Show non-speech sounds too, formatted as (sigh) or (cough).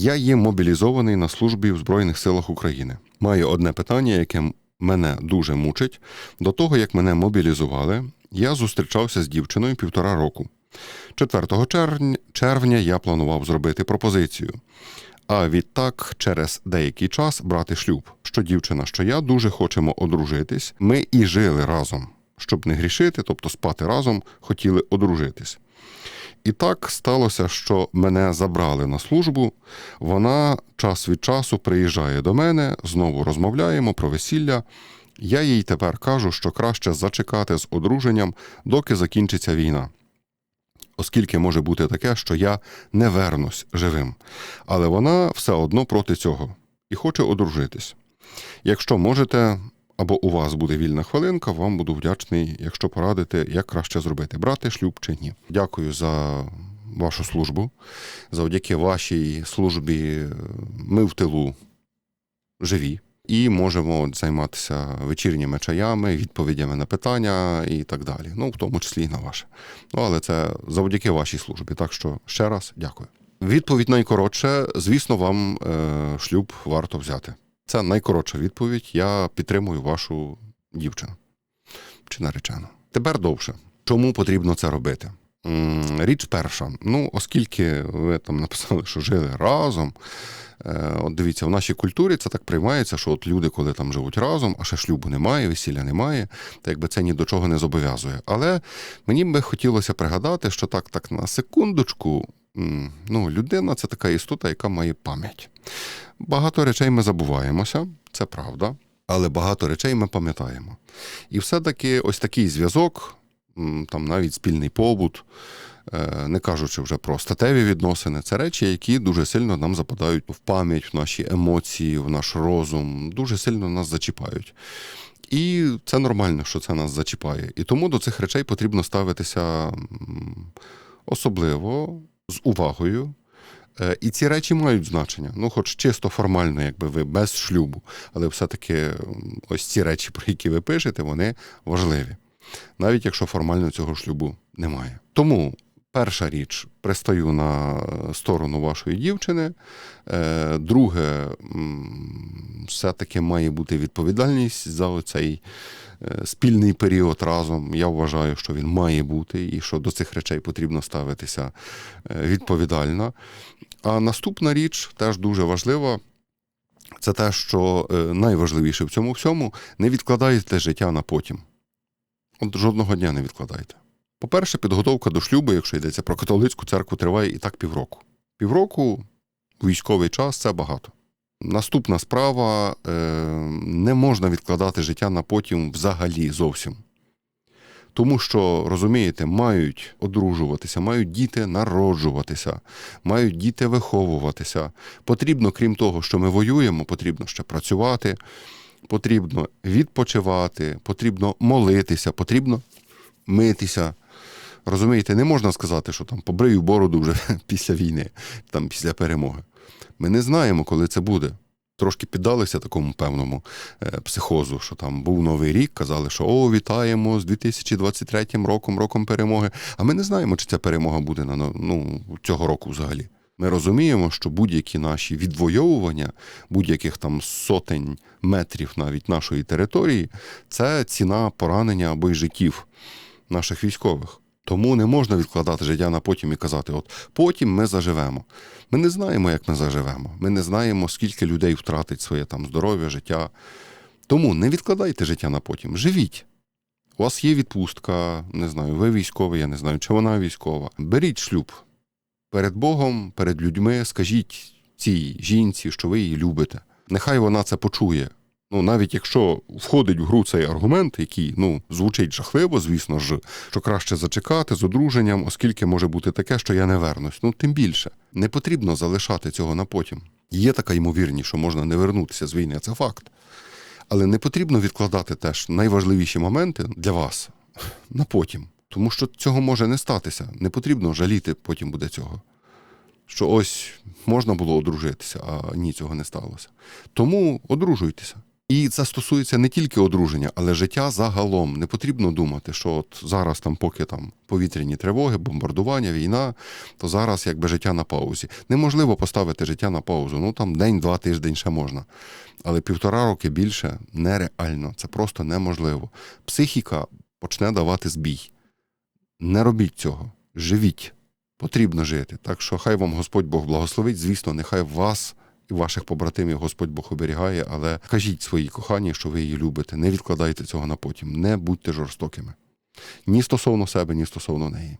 Я є мобілізований на службі в Збройних силах України. Маю одне питання, яке мене дуже мучить. До того, як мене мобілізували, я зустрічався з дівчиною півтора року. 4 червня, червня я планував зробити пропозицію. А відтак, через деякий час брати шлюб. Що дівчина, що я дуже хочемо одружитись. Ми і жили разом, щоб не грішити, тобто спати разом, хотіли одружитись. І так сталося, що мене забрали на службу. Вона час від часу приїжджає до мене, знову розмовляємо про весілля. Я їй тепер кажу, що краще зачекати з одруженням, доки закінчиться війна. Оскільки може бути таке, що я не вернусь живим. Але вона все одно проти цього і хоче одружитись. Якщо можете, або у вас буде вільна хвилинка, вам буду вдячний, якщо порадите, як краще зробити, брати шлюб чи ні. Дякую за вашу службу. Завдяки вашій службі ми в тилу живі. І можемо займатися вечірніми чаями, відповідями на питання і так далі. Ну, в тому числі і на ваше. Ну, але це завдяки вашій службі. Так що ще раз дякую. Відповідь найкоротше, звісно, вам е, шлюб варто взяти. Це найкоротша відповідь. Я підтримую вашу дівчину чи наречену. Тепер довше. Чому потрібно це робити? Річ перша. Ну, оскільки ви там написали, що жили разом. е, От дивіться, в нашій культурі це так приймається, що от люди, коли там живуть разом, а ще шлюбу немає, весілля немає, то якби це ні до чого не зобов'язує. Але мені би хотілося пригадати, що так, так на секундочку, ну, людина це така істота, яка має пам'ять. Багато речей ми забуваємося, це правда, але багато речей ми пам'ятаємо. І все-таки ось такий зв'язок, там навіть спільний побут, е, не кажучи вже про статеві відносини, це речі, які дуже сильно нам западають в пам'ять, в наші емоції, в наш розум, дуже сильно нас зачіпають. І це нормально, що це нас зачіпає. І тому до цих речей потрібно ставитися особливо з увагою. Е, І ці речі мають значення. Ну, хоч чисто формально, якби ви без шлюбу, але все-таки ось ці речі, про які ви пишете, вони важливі. Навіть якщо формально цього шлюбу немає. Тому перша річ пристаю на сторону вашої дівчини. Е, Друге, все-таки має бути відповідальність за цей спільний період разом. Я вважаю, що він має бути, і що до цих речей потрібно ставитися е, відповідально. А наступна річ теж дуже важлива. Це те, що е, найважливіше в цьому всьому не відкладайте життя на потім. От жодного дня не відкладайте. По-перше, підготовка до шлюбу, якщо йдеться про католицьку церкву, триває і так півроку. Півроку військовий час це багато. Наступна справа е, не можна відкладати життя на потім взагалі зовсім. Тому що, розумієте, мають одружуватися, мають діти народжуватися, мають діти виховуватися. Потрібно, крім того, що ми воюємо, потрібно ще працювати, потрібно відпочивати, потрібно молитися, потрібно митися. Розумієте, не можна сказати, що там побрию бороду вже (laughs) після війни, там після перемоги. Ми не знаємо, коли це буде. Трошки піддалися такому певному е, психозу, що там був новий рік, казали, що о, вітаємо з 2023 роком, роком перемоги. А ми не знаємо, чи ця перемога буде на ну, цього року взагалі. Ми розуміємо, що будь-які наші відвоювання, будь-яких там сотень метрів навіть нашої території, це ціна поранення або й життів наших військових. Тому не можна відкладати життя на потім і казати, от потім ми заживемо. Ми не знаємо, як ми заживемо. Ми не знаємо, скільки людей втратить своє там здоров'я, життя. Тому не відкладайте життя на потім. Живіть. У вас є відпустка, не знаю, ви військовий, я не знаю, чи вона військова. Беріть шлюб. Перед Богом, перед людьми, скажіть цій жінці, що ви її любите. Нехай вона це почує. Ну, навіть якщо входить в гру цей аргумент, який ну, звучить жахливо, звісно ж, що краще зачекати з одруженням, оскільки може бути таке, що я не вернусь. Ну, тим більше, не потрібно залишати цього на потім. Є така ймовірність, що можна не вернутися з війни, це факт. Але не потрібно відкладати теж найважливіші моменти для вас на потім. Тому що цього може не статися. Не потрібно жаліти потім буде цього. Що ось можна було одружитися, а ні, цього не сталося. Тому одружуйтеся. І це стосується не тільки одруження, але життя загалом. Не потрібно думати, що от зараз, там, поки там повітряні тривоги, бомбардування, війна, то зараз якби життя на паузі. Неможливо поставити життя на паузу. Ну там день, два тиждень ще можна. Але півтора роки більше нереально. Це просто неможливо. Психіка почне давати збій. Не робіть цього. Живіть. Потрібно жити. Так що хай вам Господь Бог благословить. Звісно, нехай вас ваших побратимів Господь Бог оберігає, але кажіть своїй коханій, що ви її любите. Не відкладайте цього на потім. Не будьте жорстокими. Ні стосовно себе, ні стосовно неї.